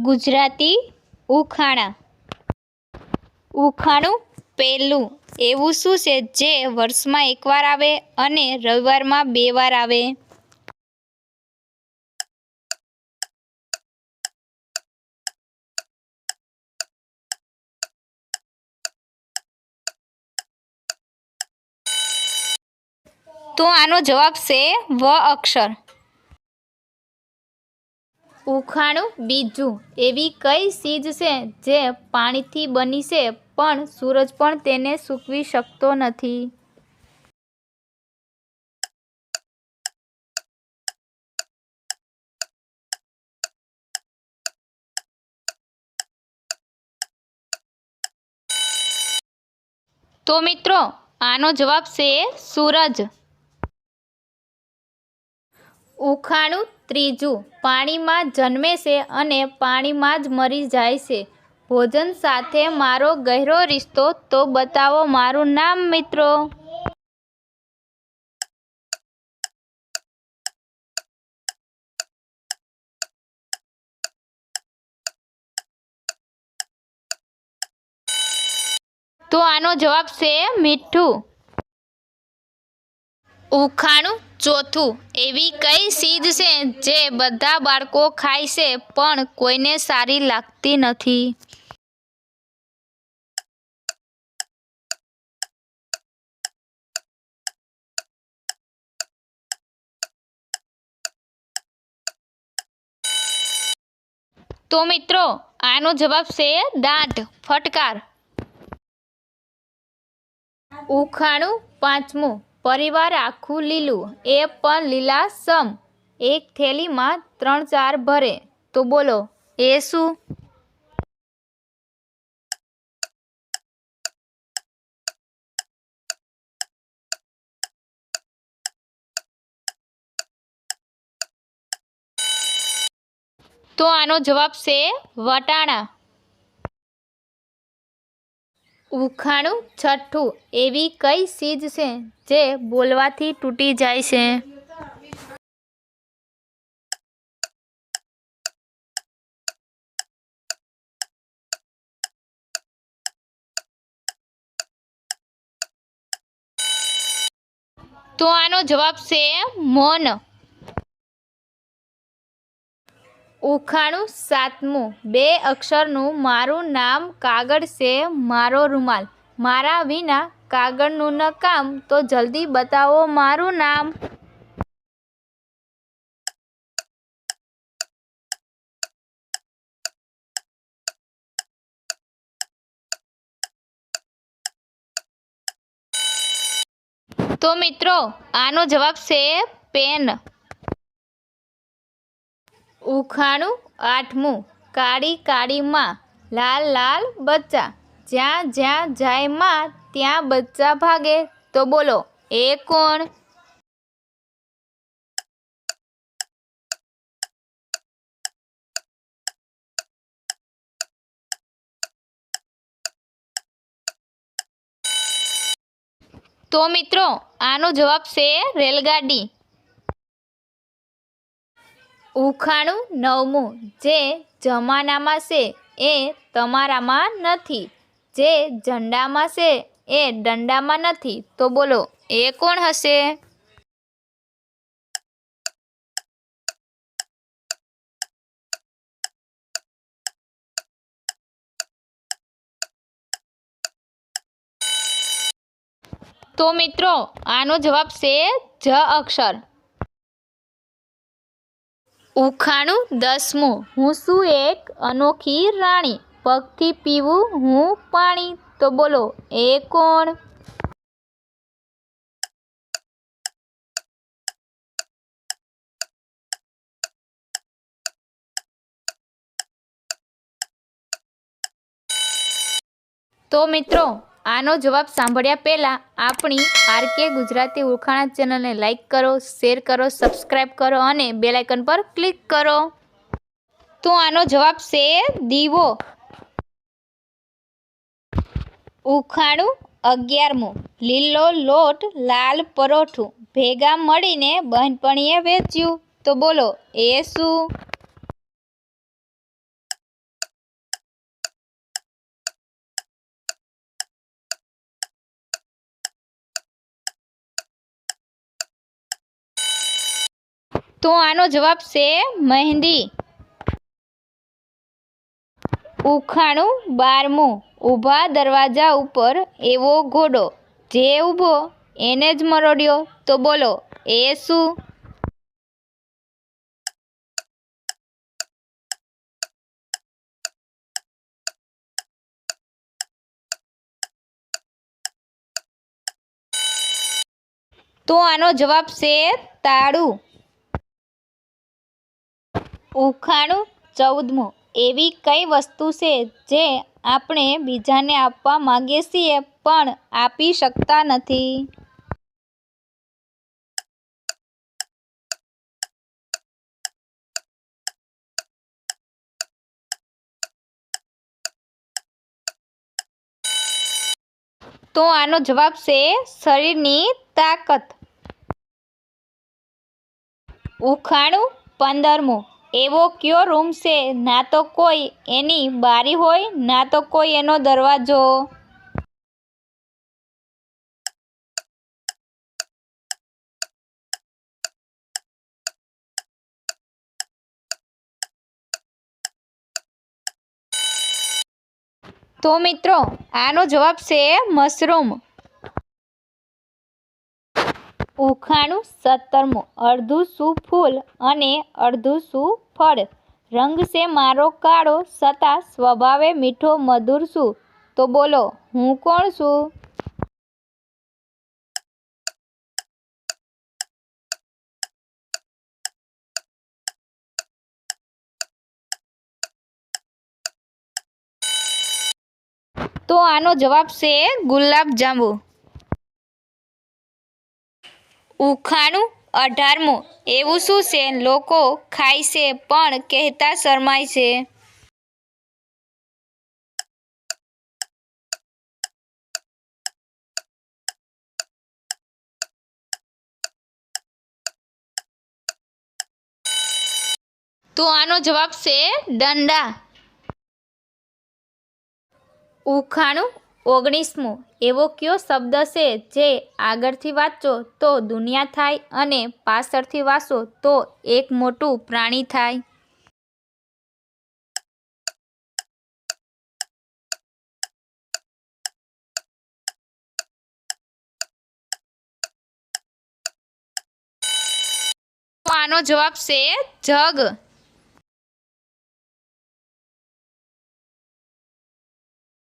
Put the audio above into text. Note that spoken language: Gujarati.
ગુજરાતી ઉખાણા. ઉખાણું પહેલું. એવું શું છે જે વર્ષમાં એકવાર આવે અને રવિવારમાં બે વાર આવે? તો આનો જવાબ છે વ અક્ષર. ઉખાણું બીજું એવી કઈ ચીજ છે જે પાણીથી બની છે પણ સૂરજ પણ તેને સૂકવી શકતો નથી? તો મિત્રો, આનો જવાબ છે સૂરજ. ઉખાણું ત્રીજું. પાણીમાં જન્મે છે અને પાણીમાં જ મરી જાય છે. ભોજન સાથે મારો ગહેરો રિશ્તો, તો બતાવો મારું નામ મિત્રો? તો આનો જવાબ છે મીઠું. ઉખાણું ચોથું એવી કઈ ચીજ છે જે બધા બાળકો ખાય છે પણ કોઈને સારી લાગતી નથી? તો મિત્રો, આનો જવાબ છે દાંત. ફટકાર. ઉખાણું પાંચમું. પરિવાર આખું લીલું, એ પણ લીલા સમ એક થેલીમાં ત્રણ ચાર ભરે. તો બોલો, એ શું? તો આનો જવાબ છે વટાણા. ઉખાણું, છઠ્ઠું, એવી કઈ ચીજ છે જે બોલવાથી તૂટી જાય છે? તો આનો જવાબ છે મૌન. ઉખાણું સાતમું. બે અક્ષરનું મારું નામ કાગળ છે મારો રૂમાલ. મારા વિના કાગળનું ન કામ, તો જલ્દી બતાવો મારું નામ. તો મિત્રો, આનો જવાબ છે પેન. ઉખાણું આઠમું. કાળી કાળીમાં લાલ લાલ બચ્ચા. જ્યાં જ્યાં જાય માં, ત્યાં બચ્ચા ભાગે. તો બોલો, એ કોણ? તો મિત્રો, આનો જવાબ છે રેલગાડી. ઉખાણું નવમું, જે જમાનામાં છે એ તમારામાં નથી. જે ઝંડામાં છે એ દંડામાં નથી. તો બોલો, એ કોણ હશે? તો મિત્રો, આનો જવાબ છે જ અક્ષર. ઉખાણું દસમું. હું શું એક અનોખી રાણી? પગથી પીવું હું પાણી? તો બોલો, એ કોણ? તો મિત્રો આનો જવાબ સાંભળ્યા પહેલાં આપણી આરકે ગુજરાતી ઉખાણા ચેનલને લાઇક કરો, શેર કરો સબસ્ક્રાઈબ કરો અને બેલાઇકન પર ક્લિક કરો. તો આનો જવાબ છે દીવો. ઉખાણું અગિયારમું. લીલો લોટ, લાલ પરોઠું. ભેગા મળીને બહેનપણીએ વેચ્યું. તો બોલો, એ શું? તો આનો જવાબ છે મહેંદી. ઉખાણું બારમું. ઊભા દરવાજા ઉપર એવો ઘોડો. જે ઊભો, એને જ મરોડ્યો. તો બોલો, એ શું? તો આનો જવાબ છે તાળું. ઉખાણું ચૌદમું એવી કઈ વસ્તુ છે જે આપણે બીજાને આપવા માંગીએ છીએ પણ આપી શકતા નથી? તો આનો જવાબ છે શરીરની તાકાત. ઉખાણું પંદરમું એવો કયો રૂમ છે? ના તો કોઈ એની બારી હોય, ના તો કોઈ એનો દરવાજો. તો મિત્રો, આનો જવાબ છે મશરૂમ. ઉખાણું સત્તરમું. અડધું શું ફૂલ અને અડધું શું ફળ. રંગ છે મારો કાળો છતાં સ્વભાવે મીઠો મધુર છું તો બોલો, હું કોણ છું તો આનો જવાબ છે ગુલાબ જાંબુ. ઉખાણું અઢારમું. એવું શું છે? લોકો ખાય છે, પણ કહેતા શરમાય છે. તો આનો જવાબ છે દંડા ઉખાણું ઓગણીસમું, એવો કયો શબ્દ છે જે આગળથી વાંચો તો દુનિયા થાય અને પાછળથી વાંચો તો એક મોટું પ્રાણી થાય? આનો જવાબ છે જગ.